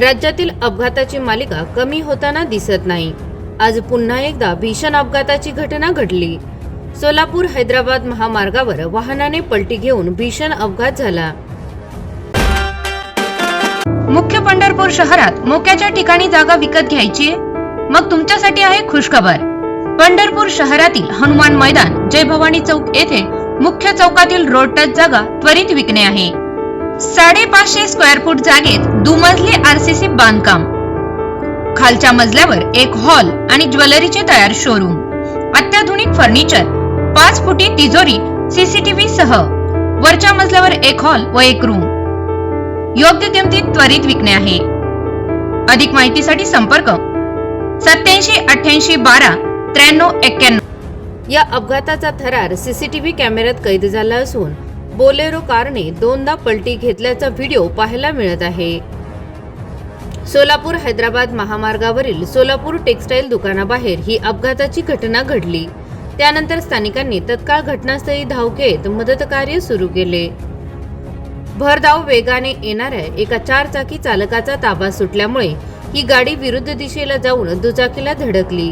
राज्यातील अपघाताची मालिका कमी होताना दिसत नाही. आज पुन्हा एकदा भीषण अपघाताची घटना घडली. सोलापूर हैदराबाद महामार्गावर वाहनाने पलटी घेऊन भीषण अपघात झाला. मुख्य पंढरपूर शहरात मोक्याच्या ठिकाणी जागा विकत घ्यायची? मग तुमच्यासाठी आहे खुशखबर. पंढरपूर शहरातील हनुमान मैदान जय भवानी चौक येथे मुख्य चौकातील रोड टच जागा त्वरित विकणे आहे. साडेपाचशे स्क्वेअर फूट जागेत दुमजली आरसीसी बांधकाम. खालच्या मजल्यावर एक हॉल आणि ज्वेलरीचे तयार शोरूम अत्याधुनिक फर्निचर पाच फुटी तिजोरी सीसीटीव्ही सह. वरच्या मजल्यावर एक हॉल व एक रूम योग्य किमतीत त्वरित विकणे आहे. अधिक माहितीसाठी संपर्क सत्याऐंशी अठ्ठ्याऐंशी बारा त्र्याण्णव एक्क्याण्णव. या अपघाताचा थरार सीसीटीव्ही कॅमेऱ्यात कैद झाला असून बोलेरो कारने दोनदा पलटी घेतल्याचा व्हिडिओ पाहायला मिळत आहे. सोलापूर हैदराबाद महामार्गावरील सोलापूर टेक्सटाईल दुकानाबाहेर ही अपघाताची घटना घडली. त्यानंतर स्थानिकांनी तत्काळ घटनास्थळी धाव घेत मदतकार्य सुरू केले. भरधाव वेगाने येणाऱ्या एका चारचाकी चालकाचा ताबा सुटल्यामुळे ही गाडी विरुद्ध दिशेला जाऊन दुचाकीला धडकली.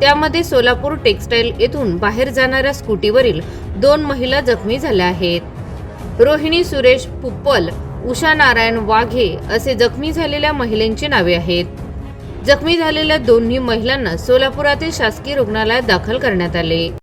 त्यामध्ये सोलापूर टेक्सटाईल येथून बाहेर जाणाऱ्या स्कूटीवरील दोन महिला जखमी झाल्या आहेत. रोहिणी सुरेश पुप्पल उषा नारायण वाघे असे जखमी झालेल्या महिलांची नावे आहेत. जखमी झालेल्या दोन्ही महिलांना सोलापुरातील शासकीय रुग्णालयात दाखल करण्यात आले.